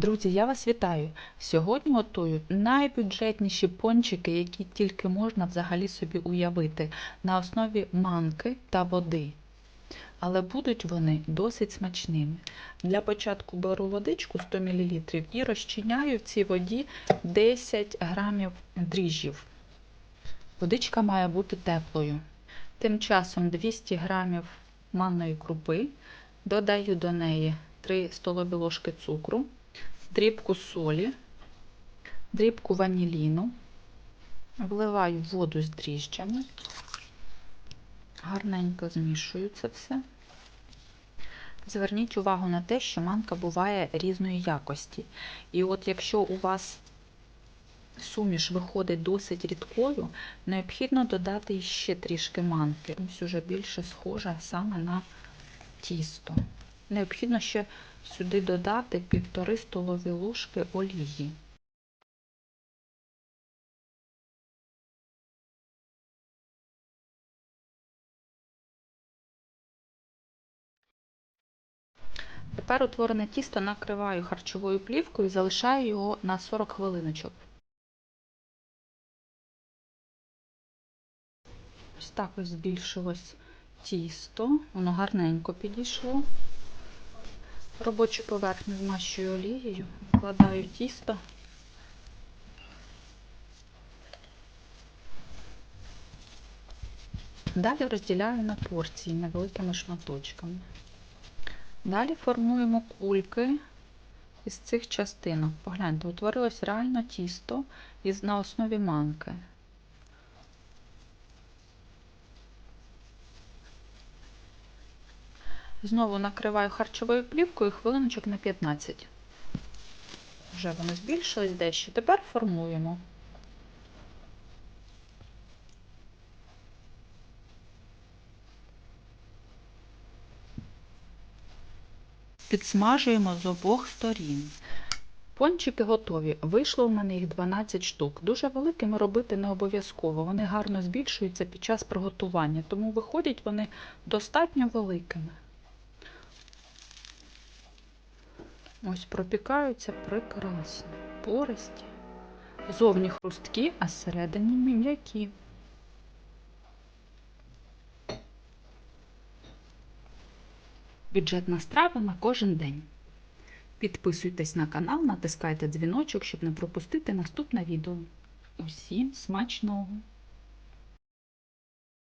Друзі, я вас вітаю! Сьогодні готую найбюджетніші пончики, які тільки можна взагалі собі уявити, на основі манки та води. Але будуть вони досить смачними. Для початку беру водичку 100 мл і розчиняю в цій воді 10 грамів дріжджів. Водичка має бути теплою. Тим часом 200 грамів манної крупи, додаю до неї 3 столові ложки цукру, дрібку солі, дрібку ваніліну, вливаю воду з дріжджами, гарненько змішую це все. Зверніть увагу на те, що манка буває різної якості. І от якщо у вас суміш виходить досить рідкою, необхідно додати ще трішки манки. Ось уже більше схоже саме на тісто. Необхідно ще сюди додати півтори столові ложки олії. Тепер утворене тісто накриваю харчовою плівкою і залишаю його на 40 хвилиночок. Ось так ось збільшилось тісто, воно гарненько підійшло. Робочу поверхню змащую олією, вкладаю тісто. Далі розділяю на порції невеликими шматочками. Далі формуємо кульки із цих частинок. Погляньте, утворилось реально тісто із, на основі манки. Знову накриваю харчовою плівкою хвилиночок на 15. Вже воно збільшилось дещо. Тепер формуємо. Підсмажуємо з обох сторін. Пончики готові. Вийшло в мене їх 12 штук. Дуже великими робити не обов'язково. Вони гарно збільшуються під час приготування, тому виходять вони достатньо великими. Ось пропікаються прекрасно. Пористі. Зовні хрусткі, а зсередині м'які. Бюджетна страва на кожен день. Підписуйтесь на канал, натискайте дзвіночок, щоб не пропустити наступне відео. Усім смачного!